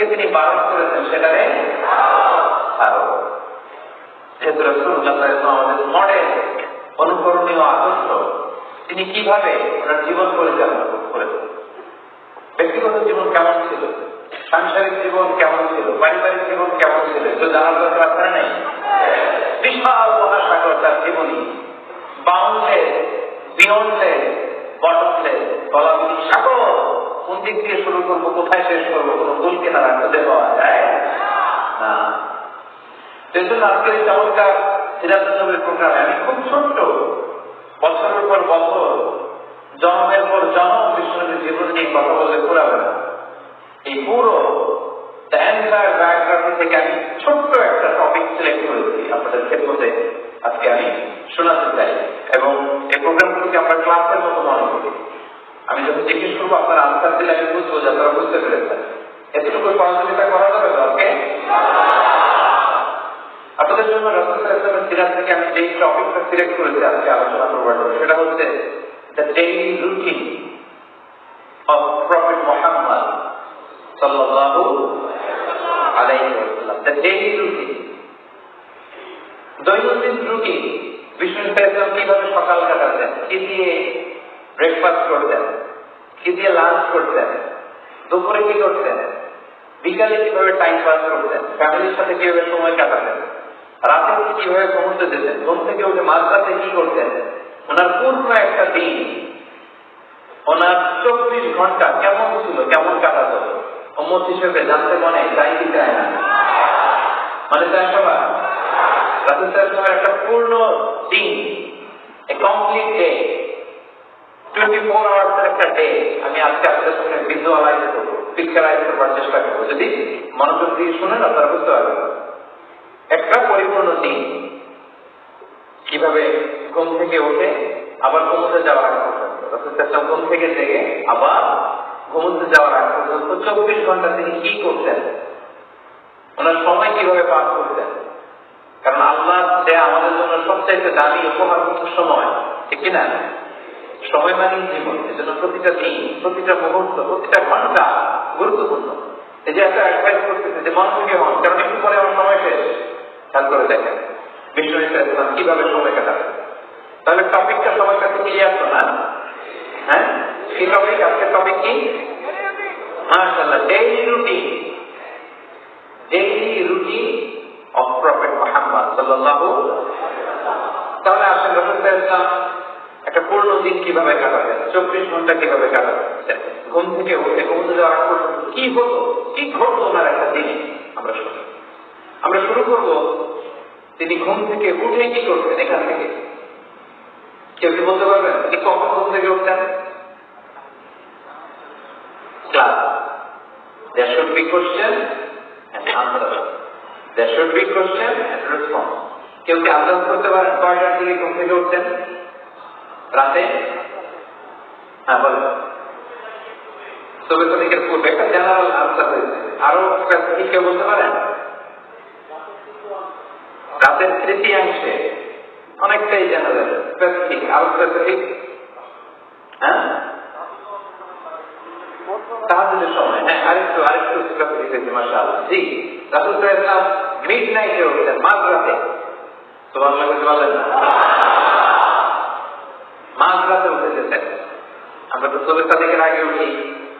থেকে তিনি বারণ করেছেন রসুল্লাহ আমাদের মডেল, অনুকরণীয় আদর্শ, তিনি কীভাবে ওনার জীবন পরিচালনা করেছেন? ব্যক্তিগত জীবন কেমন ছিল? সাংসারিক জীবন কেমন ছিল? পারিবারিক জীবন কেমন ছিল? এগুলো জানার দরকার নেই? বিশাল মহাসাগর তার জীবনী বাউন্ডলেস বিয়ন্ডলেস বটমলেস বলাবলি সাগর কোন দিক দিয়ে শুরু করব, কোথায় শেষ করব, কোনো গোল কেনারা খুঁজে পাওয়া যায়? না। সেজন্য আজকের এই চমৎকার সিরাজের প্রোগ্রামে, আমি খুব ছোট্ট, বছরের পর বছর, জন্মের পর জন্ম বিশ্বনবীর জীবন নিয়ে কথা বললে পুরাবে না এই পুরো থেকে আমি ছোট্ট একটা টপিক সিলেক্ট করেছি আপনাদের ক্ষেত্রে আজকে আমি শোনাতে চাই এবং এই প্রোগ্রামগুলোকে আমরা ক্লাসের মতো মনে করি আমি জিজ্ঞেস আপনারা আনসার দিলে আমি বুঝব যে আপনারা বুঝতে পেরেছেন। এতটুকু সহযোগিতা করা যাবে ওকে আপনাদের জন্য রসুলের সিরাজ থেকে আমি যেই টপিকটা সিলেক্ট করেছি আজকে আলোচনা করবার জন্য সেটা হচ্ছে the daily routine of prophet Mohammad সাল্লাল্লাহু আলাইহি ওয়াসাল্লাম। The daily routine. দৈনন্দিন রুটিন। বিষ্ণু কীভাবে সকাল কাটাতেন? কি দিয়ে ব্রেকফাস্ট করতেন? কি দিয়ে লাঞ্চ করতেন দুপুরে কি করতেন বিকালে কীভাবে টাইম পাস করতেন ফ্যামিলির সাথে কীভাবে সময় কাটাতেন রাতে উঠে কীভাবে ঘুমোতে যেতেন ঘুম থেকে উঠে মাঝরাতে কি করতেন ওনার পূর্ণ একটা দিন। ওনার চব্বিশ ঘণ্টা কেমন ছিল? কেমন কাটাতো? অমত হিসেবে জানতে মনে চাই কি চায় না? মানে চায় সবাই রাসুল একটা পূর্ণ দিন a complete day twenty four hours একটা ডে আমি আজকে আপনাদের সঙ্গে ভিজুয়ালাইজ করব পিকচারাইজ করবার চেষ্টা করব। যদি মনোযোগ দিয়ে শুনেন, আপনারা বুঝতে পারবেন। একটা পরিপূর্ণ দিন। কীভাবে ঘুম থেকে উঠে আবার ঘুমোতে যাওয়ার আগ ঘুম থেকে জেগে আবার ঘুমোতে যাওয়ার আগ পর্যন্ত চব্বিশ ঘণ্টা তিনি কি করতেন? ওনার সময় কীভাবে পাস করতেন? কারণ আল্লাহ যে আমাদের জন্য সবচাইতে দামি উপহার সময়, ঠিক কিনা? সময় মানে জীবন এজন্য প্রতিটা দিন, প্রতিটা মুহূর্ত, প্রতিটা ঘণ্টা গুরুত্বপূর্ণ। এই যে একটা অ্যাডভাইস করতেছে, যে মনোযোগী হন কারণ একটু পরে আমার সময় শেষ। খেয়াল করে দেখেন বিষ্ণু ইসলাম কীভাবে সময় কাটাবে। তাহলে টপিকটা সবার কাছে ক্লিয়ার তো না? হ্যাঁ? কি টপিক আজকের টপিক কি? মাশাআল্লাহ daily routine daily routine of prophet Mohammad সাল্লাল্লাহু তাহলে আসেন রসুল ইসলাম একটা পূর্ণ দিন কীভাবে কাটাবেন চব্বিশ ঘণ্টা কীভাবে কাটাবেন ঘুম থেকে উঠে ঘুমতে যাওয়ার আগ কি হতো? কি ঘটতো ওনার একটা দিনে? আমরা শুনি আমরা শুরু করব, তিনি ঘুম থেকে উঠে কি করতেন এখান থেকে? কেউ কি বলতে পারবেন? তিনি কখন ঘুম থেকে উঠতেন? Class. Should be question and answer. There should be question কেউ কি আন্দাজ করতে পারেন কয়টার দিকে ঘুম থেকে উঠতেন? রাতে? হ্যাঁ চব্বিশ তারিখের পূর্বে একটা জেনারেল আনসার হয়েছে। আরও স্পেসিফিক কেউ বলতে পারেন রাতের তৃতীয়াংশে, অনেকটাই জেনারেল স্পেসিফিক আরও স্পেসিফিক হ্যাঁ? তাহাজুদের সময়। হ্যাঁ আরেকটু আরেকটু স্পেসিফিক হয়েছে মাসা জি, রাসুল ইসলাম মিড নাইটে উঠতেন মাঝ রাতে তো বাংলা বলেন না। মাঝ রাতে উঠে যেতেন আমরা তো চব্বিশ তারিখের আগে উঠি,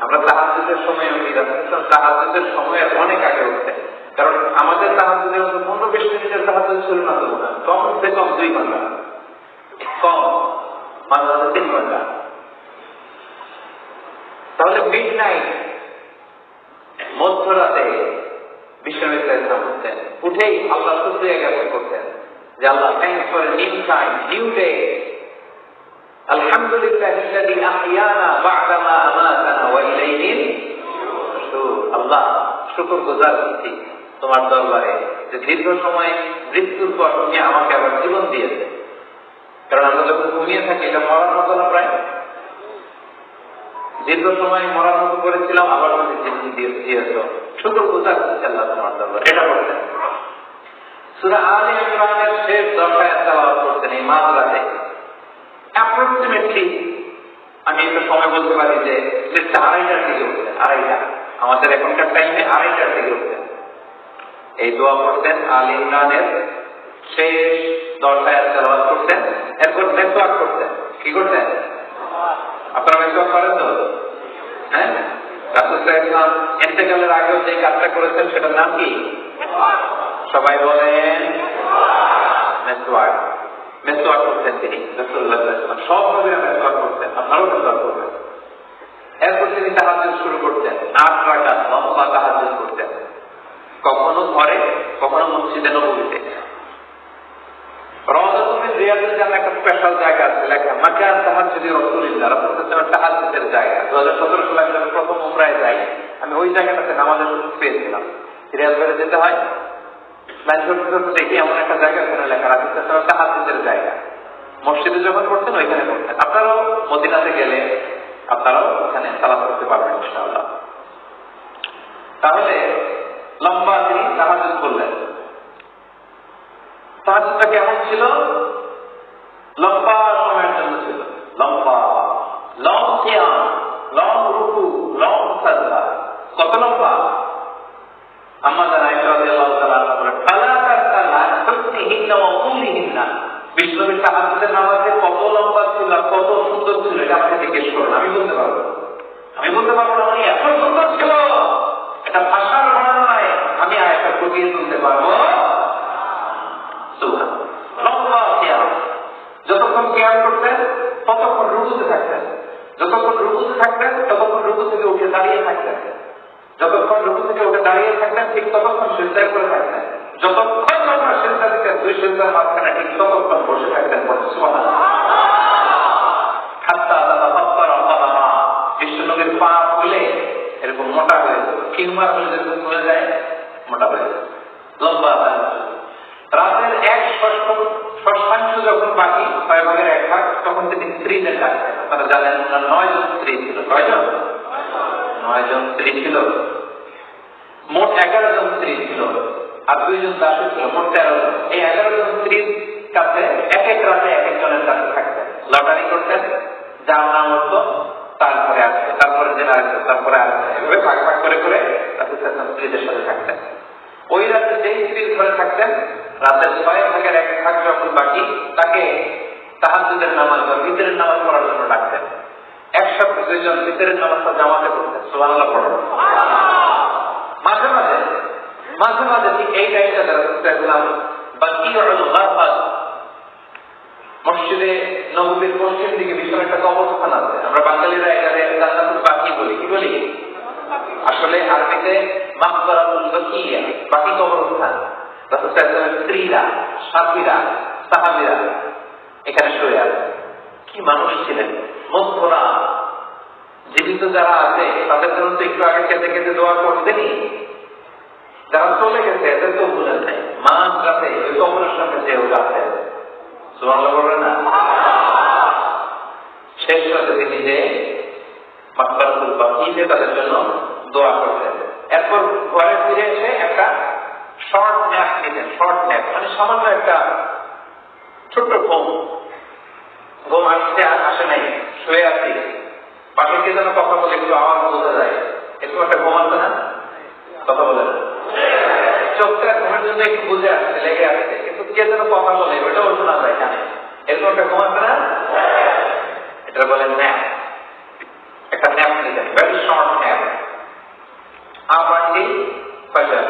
আমরা তাহাজুদের সময় উঠি রাসুল তাহাজুদের সময় অনেক আগে উঠতেন কারণ আমাদের তাহাজুদের মতো পনেরো বিশ মিনিটের তাহাজুদ ছিল না তো কম উঠতে কম দুই ঘণ্টা। কম, মাঝে মাঝে তিন ঘণ্টা। তাহলে মিড নাইট মধ্যরাতে বিশ্ববিদ্যালয় করতেন উঠেই আল্লাহ শুক্রিয়া জ্ঞাপন করতেন যে আল্লাহ thanks for new time new day আলহামদুলিল্লাহ الذي احيانا بعدما اماتنا واليه النشور আল্লাহ শুকর গুজার করছি তোমার দরবারে যে দীর্ঘ সময় মৃত্যুর পর তুমি আমাকে আবার জীবন দিয়েছে কারণ আমরা যখন ঘুমিয়ে থাকি এটা মরার মতো না প্রায় দীর্ঘ সময় মরার মতো করেছিলাম আবার তুমি জীবন দিয়েছ শুধু কোথা আল্লাহ তোমার দরবার এটা বলতেন সুরা আলী ইমরানের শেষ দশায় তেলাওয়াত করতেন এই মাঝ রাতে অ্যাপ্রক্সিমেটলি আমি একটা সময় বলতে পারি যে আড়াইটার দিকে উঠতেন আড়াইটা। আমাদের এখনকার টাইমে আড়াইটার দিকে উঠতেন এই দোয়া করতেন আল ইমরানের শেষ দশ আয়াত তেলাওয়াত করতেন, এরপর মেসওয়াক করতেন। কি করতেন? আপনারা মেসওয়াক করেন তো? হ্যাঁ? রাসুল ইসলাম আগেও যে কাজটা করেছেন, সেটার নাম কি? সবাই বলেন মেসওয়াক মেসওয়াক করতেন তিনি সব নবীরা মেসওয়াক করতেন আপনারাও মেসওয়াক করবেন। এরপর তিনি তাহাজ্জুদ শুরু করতেন আট রাকাত লম্বা তাহাজ্জুদ করতেন কখনো ঘরে, কখনো মসজিদে নবীতে। একটা স্পেশাল জায়গা আছে, লেখা, মাকান তাহাজ্জুদি রাসূলুল্লাহ রাসূলুল্লাহ তাহাজ্জুদের জায়গা। 2017 সালে আমি প্রথম উমরায় যাই, আমি ওই জায়গাটাতে নামাজের সুযোগ পেয়েছিলাম। রিয়াজ যেতে হয় লাইন ধরতে ধরতে দেখি এমন একটা জায়গা ওখানে লেখা রাসূলুল্লাহ তাহাজ্জুদের জায়গা মসজিদে যখন করতেন ওইখানে করতেন আপনারাও মদিনাতে গেলে আপনারাও ওখানে সালাত করতে পারবেন ইনশাআল্লাহ তাহলে লম্বা তিনি তাহাজুদ করলেন তাহাজুদটা কেমন ছিল লম্বা সময়ের জন্য ছিল লম্বা লং সিয়াম লং রুকু লং সাজদা কত লম্বা আম্মা জান আয়েশা রাদিয়াল্লাহু তাআলা বলেন ফালা তাসালা হুসনিহিন্না ওয়া কুলিহিন্না বিশ্বনবী তাহাজ্জুদের নামাজে কত লম্বা ছিল আর কত সুন্দর ছিল এটা আমাকে জিজ্ঞেস করুন আমি বলতে পারব আমি বলতে পারব না উনি এত সুন্দর ছিল এটা ভাষার বর্ণনা নয় আমি আয়েশা ফুটিয়ে তুলতে পারব সুবহান লম্বা সিয়াম যতক্ষণ কেয়ার করতেন ততক্ষণ রুকুতে থাকতেন যতক্ষণ রুকুতে থাকতেন ততক্ষণ রুকু থেকে উঠে দাঁড়িয়ে থাকতেন যতক্ষণ রুকু থেকে উঠে দাঁড়িয়ে থাকতেন ঠিক ততক্ষণ সিজদায় করে থাকতেন যতক্ষণ আপনার সিজদা দিতেন দুই সিজদার মাঝখানে ঠিক ততক্ষণ বসে থাকতেন বলে এরকম মোটা হয়ে যেত কিংবা ফুলে যায়, মোটা হয়ে লম্বা রাতের এক ষষ্ঠ যখন বাকি ছয় ভাগের এক ভাগ, তখন তিনি স্ত্রীদের ডাকতেন আপনারা জানেন ওনার নয় জন স্ত্রী ছিল। কয়জন? নয় জন স্ত্রী ছিল। মোট এগারো জন স্ত্রী ছিল। আর দুইজন দাসী ছিল। মোট তেরো জন। এই এগারো জন স্ত্রীর কাছে এক এক রাতে এক একজনের কাছে থাকতেন। লটারি করতেন। যার নাম হতো তারপরে আসবে তারপরে জেনে আসবে তারপরে আসবে এভাবে ভাগ ভাগ করে করে রাসুল স্ত্রীদের সাথে থাকতেন। ওই রাতে যেই স্ত্রীর ঘরে থাকতেন রাতের ছয় ভাগের এক ভাগ যখন বাকি, তাকে তাহাজুদের নামাজ বা ভিতরের নামাজ পড়ার জন্য ডাকতেন। একসাথে দুইজন ভিতরের নামাজটা জামাতে করতেন সুবহানাল্লাহ পড়েন মাঝে মাঝে মাঝে মাঝে ঠিক এই টাইমটাতে রাসূলুল্লাহ বাকিউল গারফাত। মসজিদে নববীর পশ্চিম দিকে বিশাল একটা কবরস্থান আছে। আমরা বাঙালিরা এখানে বাকি বলি। কি বলি? আসলে আরবিতে মাকবারাতুল বাকিয়া, বাকি কবরস্থান। রাসূলের স্ত্রীরা, সাথীরা, সাহাবীরা এখানে শুয়ে আছে কি মানুষ ছিলেন? মধ্যরা। জীবিত যারা আছে, তাদের জন্য তো একটু আগে খেতে খেতে দোয়া করতেনি যারা চলে গেছে, এদের তো বুঝেন নাই মাছ রাতে ওই কবরের সামনে যেও যাচ্ছে সুবহানাল্লাহ বলবেন না? শেষ রাতে তিনি যে তাদের জন্য দোয়া করতেন এরপর ঘরে ফিরে এসে একটা শর্ট ন্যাপ নিতেন শর্ট ন্যাপ মানে সামান্য একটা ছোট্ট ঘুম। ঘুম আসতে আসে নাই, শুয়ে আছি। পাশে যেন কথা বলে একটু আওয়াজ বোঝা যায়। একটু একটা ঘুম আসবে না? কথা বলে চোখটা ঘুমের জন্য একটু বুঝে আসছে, লেগে আসছে, কিন্তু কে যেন কথা বলে ওটাও শোনা যায় এখানে। এরকম একটা ঘুম আসবে না? এটা বলেন ন্যাপ ন্যাপ নিতেন ভেরি শর্ট ন্যাপ আবার এই ফজর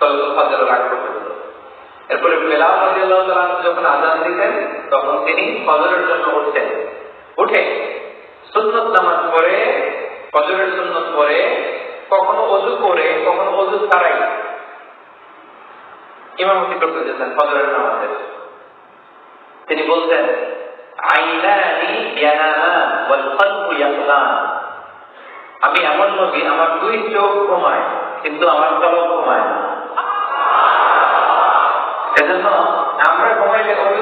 তল্ল ফজর রাগ হলো এরপরে বেলাল রাদিয়াল্লাহু তাআলা যখন আযান দিতেন, তখন তিনি ফজরের জন্য উঠতেন। উঠে সুন্নত নামাজ পড়ে, ফজরের সুন্নত পড়ে, কখনো ওযু করে, কখনো ওযু ছাড়াই ইমামতি করতে যেতেন ফজরের নামাজে। তিনি বলতেন, আইনানি ইয়ানামান ওয়াল কলবু ইয়াকলান আমি এমন নবী, আমার দুই চোখ ঘুমায়, কিন্তু আমার কলব ঘুমায় না। এজন্য আমরা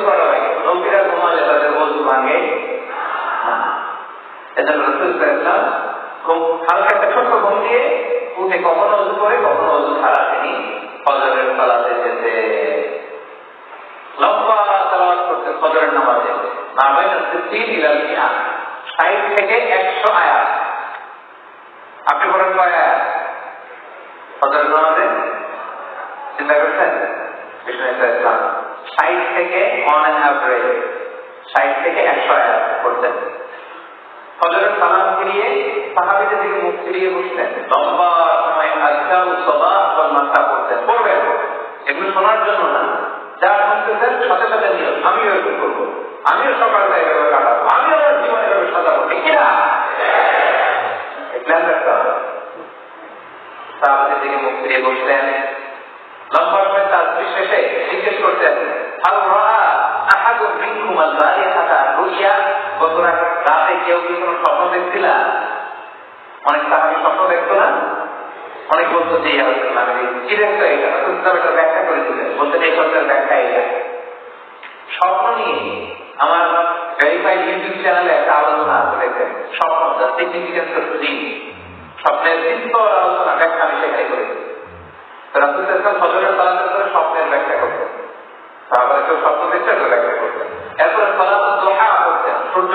করা লাগে তাদের অজু ভাঙে। এজন্য রসুল হালকা একটা ছোট্ট ঘুম দিয়ে উঠে কখনো অজু করে, কখনো অজু ছাড়া তিনি ফজরের সালাতে যেতে। লম্বা তালাওয়াত করতেন ফজরের নামাজে। নামাজ তিন ইলাল থেকে একশো আয়াত আপনি বলেন কয় আয়াত হান্ড্রেড ষাট থেকে একশো আয়াত করতেন ফজরের সালাম ফিরিয়ে সাহাবিদের দিকে মুখ ফিরিয়ে বসতেন লম্বা সময় আজকাল সবা মাথা করতেন। পড়বেন এগুলো শোনার জন্য না। যা শুনতেছেন, সাথে সাথে নিয়ম আমিও এরকম করব। আমিও সকালটা এভাবে কাটাবো। আমিও আমার জীবন এভাবে সাজাবো। ঠিক না? প্ল্যান রাখতে হবে সাহাবিদের দিকে মুখ ফিরিয়ে বসলেন। লম্বা সময় তার শেষে জিজ্ঞেস করতেন স্বপ্ন দেখছিলা অনেক সাহাবী স্বপ্ন দেখতো না। অনেক বলতো যে এটা ব্যাখ্যা করে দিলেন। বলতেন এই ব্যাখ্যা এটা স্বপ্ন নিয়ে আমার ইউটিউব চ্যানেলে একটা আলোচনা আছে স্বপ্ন সিগনিফিকেন্স স্বপ্নের আলোচনা, ব্যাখ্যা আমি সেখানে করেছি স্বপ্নের ব্যাখ্যা করতেন। তারপরে কেউ স্বপ্ন দেখছে ব্যাখ্যা করতেন। এরপরে করতেন সূর্য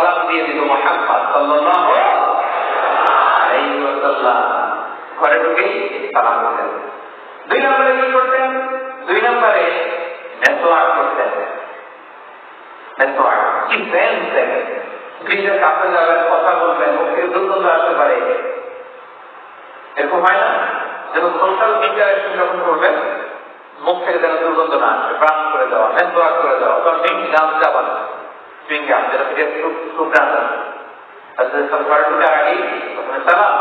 সালাম দিয়ে দিত মোহাম্মদ ওয়াসাল্লাম। ঘরে ঢুকেই সালাম দিতেন দুই নম্বরে কি করতেন? দুই নম্বরে নেতোয়ার করতেন। নেতোয়ার কি সেন্স দেখেন কাছে যাবেন, কথা বলবেন মুখে দুর্গন্ধ আসতে পারে। এরকম হয় না? যেমন সোশ্যাল ইন্টারাকশন যখন করবেন, মুখ থেকে যেন দুর্গন্ধ না আসে প্রাণ করে দেওয়া নেতোয়ার করে দেওয়া, তখন ডিম গাছ যাবান চুইং যেটা থেকে তাদের সব ঘরে ঢুকে আগেই প্রথমে সালাম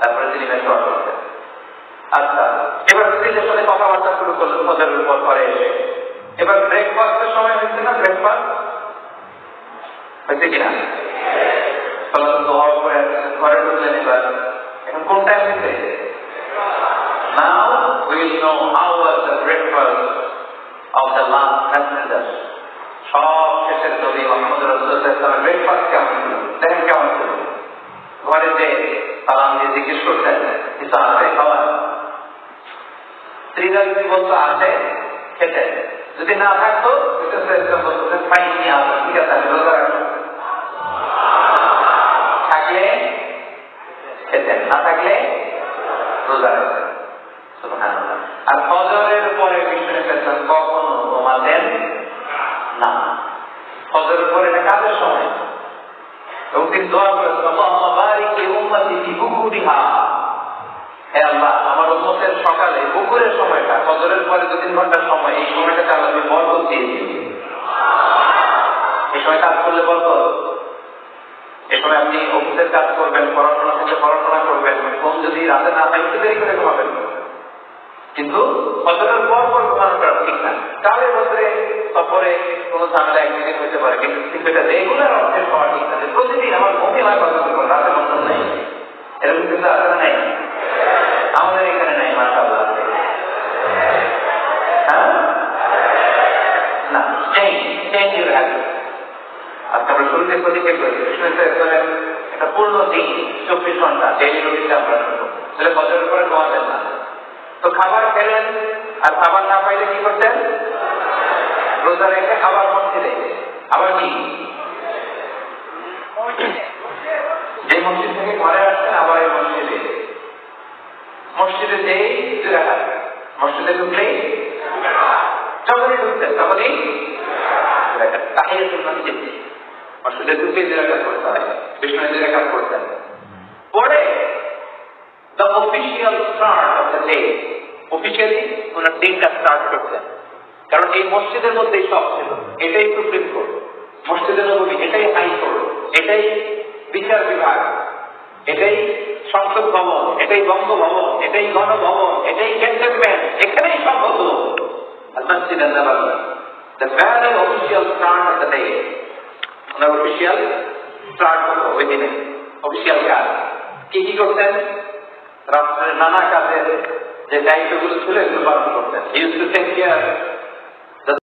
তারপরে তিনি নেতোয়ার করতেন আচ্ছা এবার স্ত্রীদের সাথে কথাবার্তা শুরু করলেন ফজরের উপর পরে এসে এবার ব্রেকফাস্টের সময় হয়েছে না ব্রেকফাস্ট হয়েছে কিনা সালাম দোয়া করে ঘরে ঢুকলেন এবার এখন কোন টাইম হয়েছে Now we know how was the breakfast of the last messengers. সব শেষের নবী মোহাম্মদ রসুল্লাহ ব্রেকফাস্ট কেমন ছিল? দেখেন কেমন ছিল? ঘরে যে সালাম দিয়ে জিজ্ঞেস করতেন কিছু আছে খাবার স্ত্রীরা যদি বলতো আছে খেতেন যদি না থাকতো বলতেন পাইনি আসো, ঠিক আছে, আমি রোজা রাখব। থাকলে খেতেন, না থাকলে রোজা রাখতেন। আর ফজরের পরে বিষ্ণু কখনো ঘুমাতেন না। ফজরের পরে এটা কাজের সময়। এবং তিনি দোয়া করেছেন আল্লাহুম্মা বারিক উম্মতি ফি বুকুরিহা। হে আল্লাহ, আমার উম্মতের সকালে, বুকুরের সময়টা ফজরের পরে দু তিন ঘণ্টার সময়, এই সময়টাতে আল্লাহ তুমি বরকত দিয়ে দিন এই সময় কাজ করলে বরকত। এই সময় আপনি অফিসের কাজ করবেন, পড়াশোনা থেকে পড়াশোনা করবেন, ঘুম যদি রাতে না হয়, একটু দেরি করে ঘুমাবেন। কিন্তু ফজরের পর পর ঘুমানোটা ঠিক না। কালের ভেতরে সফরে কোনো ঝামেলা একদিন হতে পারে কিন্তু কিন্তু রেগুলার অর্থের হওয়া ঠিক না যে প্রতিদিন আমার ঘুমে হয় কথা বলব রাতে বন্ধন নেই এরকম কিন্তু আছে না নাই আমাদের এখানে নাই মাশাআল্লাহ হ্যাঁ না চেঞ্জ চেঞ্জ ইউর হ্যাবিট আজকে আমরা শুরুতে প্রতিক্রিয়া করেছি কৃষ্ণ ইসলামের একটা পূর্ণ দিন চব্বিশ ঘণ্টা ডেইলি রুটিনটা আমরা শুনব তাহলে বছরের পরে ঘুমাতেন না তো খাবার খেলেন আর খাবার না পাইলে কি করতেন রোজা রেখে আবার মসজিদে আবার কি যে মসজিদ থেকে ঘরে আসতেন আবার এই মসজিদে মসজিদে যেই রাখা মসজিদে ঢুকলেই যখনই ঢুকতেন তখনই তাহিয়ে সুন্নাত মসজিদে ঢুকে যে রাখা করতে হয় বিষ্ণু যে রাখা করতেন পরে the official start of the day officially ওনার দিনটা স্টার্ট করতেন কারণ এই মসজিদের মধ্যেই সব ছিল, এটাই সুপ্রিম কোর্ট। মসজিদের নবী এটাই হাইকোর্ট এটাই বিচার বিভাগ, এটাই সংসদ ভবন, এটাই বঙ্গভবন, এটাই গণভবন, এটাই ক্যান্টনমেন্ট এখানেই সব হতো। মসজিদ The very official start of the day. ওনার অফিসিয়াল স্টার্ট হতো ওই দিনে অফিসিয়াল কাজ কি কি করতেন? রাষ্ট্রের নানা কাজের যে দায়িত্বগুলো ছিল এগুলো পালন করতেন। Use to take care